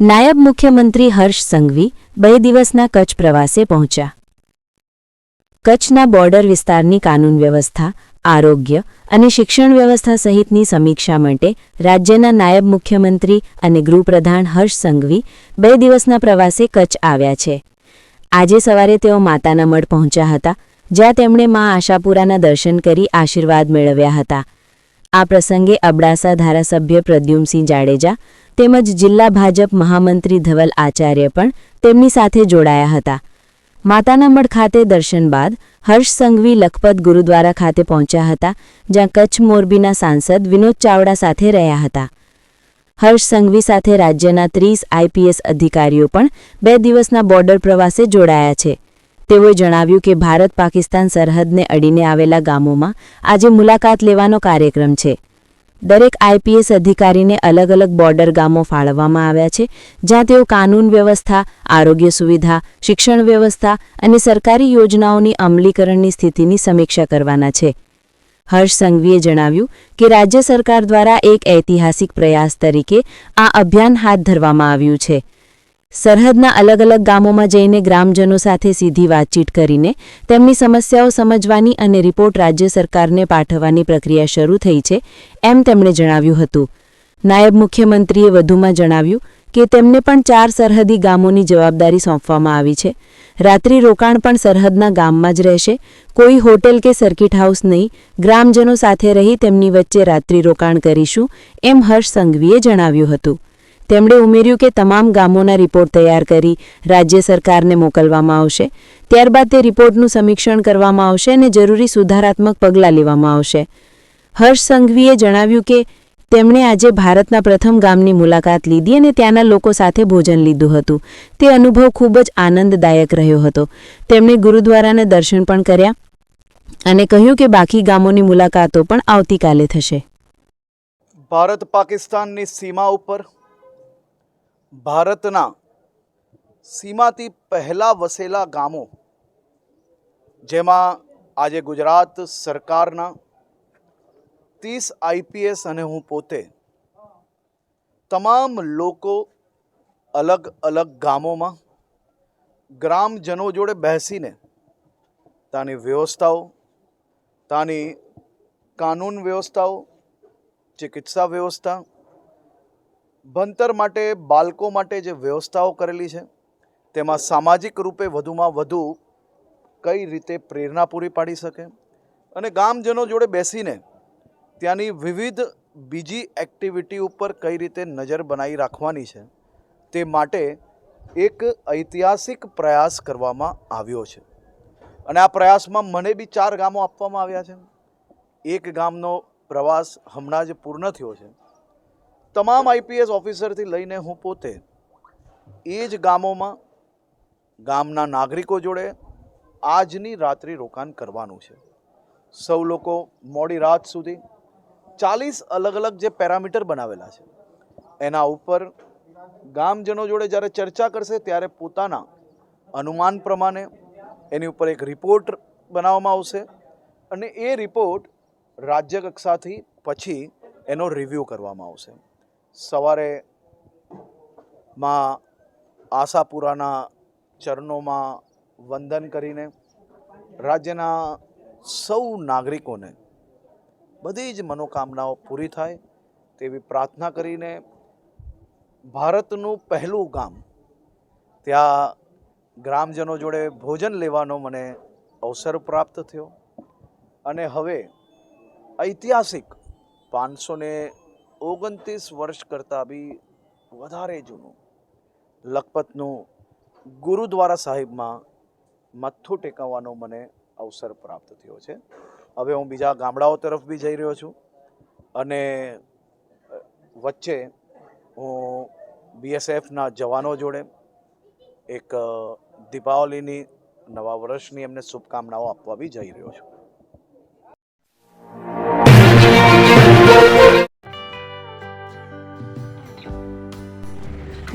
નાયબ મુખ્યમંત્રી હર્ષ સંઘવી બે દિવસના કચ્છ પ્રવાસે પહોંચ્યા. કચ્છના બોર્ડર વિસ્તારની કાનૂન વ્યવસ્થા, આરોગ્ય અને શિક્ષણ વ્યવસ્થા સહિતની સમીક્ષા માટે રાજ્યના નાયબ મુખ્યમંત્રી અને ગૃહપ્રધાન હર્ષ સંઘવી બે દિવસના પ્રવાસે કચ્છ આવ્યા છે. આજે સવારે તેઓ માતાના મઢ પહોંચ્યા હતા, જ્યાં તેમણે મા આશાપુરાના દર્શન કરી આશીર્વાદ મેળવ્યા હતા. આ પ્રસંગે અબડાસા ધારાસભ્ય પ્રદ્યુમસિંહ જાડેજા તેમજ જિલ્લા ભાજપ મહામંત્રી ધવલ આચાર્ય પણ તેમની સાથે જોડાયા હતા. માતાના મઢ ખાતે દર્શન બાદ હર્ષ સંઘવી લખપત ગુરુદ્વારા ખાતે પહોંચ્યા હતા, જ્યાં કચ્છ મોરબીના સાંસદ વિનોદ ચાવડા સાથે રહ્યા હતા. હર્ષ સંઘવી સાથે રાજ્યના ત્રીસ આઈપીએસ અધિકારીઓ પણ બે દિવસના બોર્ડર પ્રવાસે જોડાયા છે. તેઓએ જણાવ્યું કે ભારત પાકિસ્તાન સરહદને અડીને આવેલા ગામોમાં આજે મુલાકાત લેવાનો કાર્યક્રમ છે. દરેક આઈપીએસ અધિકારીને અલગ અલગ બોર્ડર ગામો ફાળવવામાં આવ્યા છે, જ્યાં તેઓ કાનૂન વ્યવસ્થા, આરોગ્ય સુવિધા, શિક્ષણ વ્યવસ્થા અને સરકારી યોજનાઓની અમલીકરણની સ્થિતિની સમીક્ષા કરવાના છે. હર્ષ સંઘવીએ જણાવ્યું કે રાજ્ય સરકાર દ્વારા એક ઐતિહાસિક પ્રયાસ તરીકે આ અભિયાન હાથ ધરવામાં આવ્યું છે. સરહદના અલગ અલગ ગામોમાં જઈને ગ્રામજનો સાથે સીધી વાતચીત કરીને તેમની સમસ્યાઓ સમજવાની અને રિપોર્ટ રાજ્ય સરકારને પાઠવવાની પ્રક્રિયા શરૂ થઈ છે એમ તેમણે જણાવ્યું હતું. નાયબ મુખ્યમંત્રીએ વધુમાં જણાવ્યું કે તેમને પણ ચાર સરહદી ગામોની જવાબદારી સોંપવામાં આવી છે. રાત્રિ રોકાણ પણ સરહદના ગામમાં જ રહેશે. કોઈ હોટેલ કે સર્કિટ હાઉસ નહીં. ગ્રામજનો સાથે રહી તેમની વચ્ચે રાત્રિ રોકાણ કરીશું એમ હર્ષ સંઘવીએ જણાવ્યું હતું. તેમણે ઉમેર્યું કે તમામ ગામોના રિપોર્ટ તૈયાર કરી રાજ્ય સરકારને મોકલવામાં આવશે. ત્યારબાદ તે રિપોર્ટનું સમીક્ષણ કરવામાં આવશે અને જરૂરી સુધારાત્મક પગલાં લેવામાં આવશે. હર્ષ સંઘવીએ જણાવ્યું કે તેમણે આજે ભારતના પ્રથમ ગામની મુલાકાત લીધી અને ત્યાંના લોકો સાથે ભોજન લીધું હતું. તે અનુભવ ખૂબ જ આનંદદાયક રહ્યો હતો. તેમણે ગુરુદ્વારાને દર્શન પણ કર્યા અને કહ્યું કે બાકી ગામોની મુલાકાતો પણ આવતીકાલે થશે. ભારત પાકિસ્તાનની સીમા ઉપર ભારતના સીમાથી પહેલાં વસેલા ગામો, જેમાં આજે ગુજરાત સરકારના ત્રીસ આઈપીએસ અને હું પોતે તમામ લોકો અલગ અલગ ગામોમાં ગ્રામજનો જોડે બેસીને ત્યાંની વ્યવસ્થાઓ ત્યાંની કાનૂન વ્યવસ્થાઓ, ચિકિત્સા વ્યવસ્થા ભણતર માટે, બાળકો માટે જે વ્યવસ્થાઓ કરેલી છે, તેમાં સામાજિક રૂપે વધુમાં વધુ કઈ રીતે પ્રેરણા પૂરી પાડી શકે? અને ગામજનો જોડે બેસીને ત્યાંની વિવિધ બીજી એક્ટિવિટી ઉપર કઈ રીતે નજર બનાવી રાખવાની છે, તે માટે એક ઐતિહાસિક પ્રયાસ કરવામાં આવ્યો છે. અને આ પ્રયાસમાં મને બી ચાર ગામો આપવામાં આવ્યા છે. એક ગામનો પ્રવાસ હમણાં જ પૂર્ણ થયો છે. તમામ આઈપીએસ ઓફિસરથી લઈને હું પોતે એ જ ગામોમાં ગામના નાગરિકો જોડે આજની રાત્રિ રોકાણ કરવાનું છે. સૌ લોકો મોડી રાત સુધી ચાલીસ અલગ અલગ જે પેરામીટર બનાવેલા છે, એના ઉપર ગામજનો જોડે જ્યારે ચર્ચા કરશે ત્યારે પોતાના અનુમાન પ્રમાણે એની ઉપર એક રિપોર્ટ બનાવવામાં આવશે અને એ રિપોર્ટ રાજ્ય કક્ષાથી પછી એનો રિવ્યૂ કરવામાં આવશે. સવારે માં આશાપુરાના ચરણોમાં વંદન કરીને રાજ્યના સૌ નાગરિકોને બધી જ મનોકામનાઓ પૂરી થાય તેવી પ્રાર્થના કરીને ભારતનું પહેલું ગામ ત્યાં ગ્રામજનો જોડે ભોજન લેવાનો મને અવસર પ્રાપ્ત થયો. અને હવે ઐતિહાસિક પાંચસો ને ઓગણત્રીસ વર્ષ કરતાં બી વધારે જૂનું લખપતનું ગુરુદ્વારા સાહિબમાં મથ્થું ટેકવવાનો મને અવસર પ્રાપ્ત થયો છે. હવે હું બીજા ગામડાઓ તરફ બી જઈ રહ્યો છું અને વચ્ચે હું બીએસએફના જવાનો જોડે એક દીપાવલીની નવા વર્ષની એમને શુભકામનાઓ આપવા બી જઈ રહ્યો છું.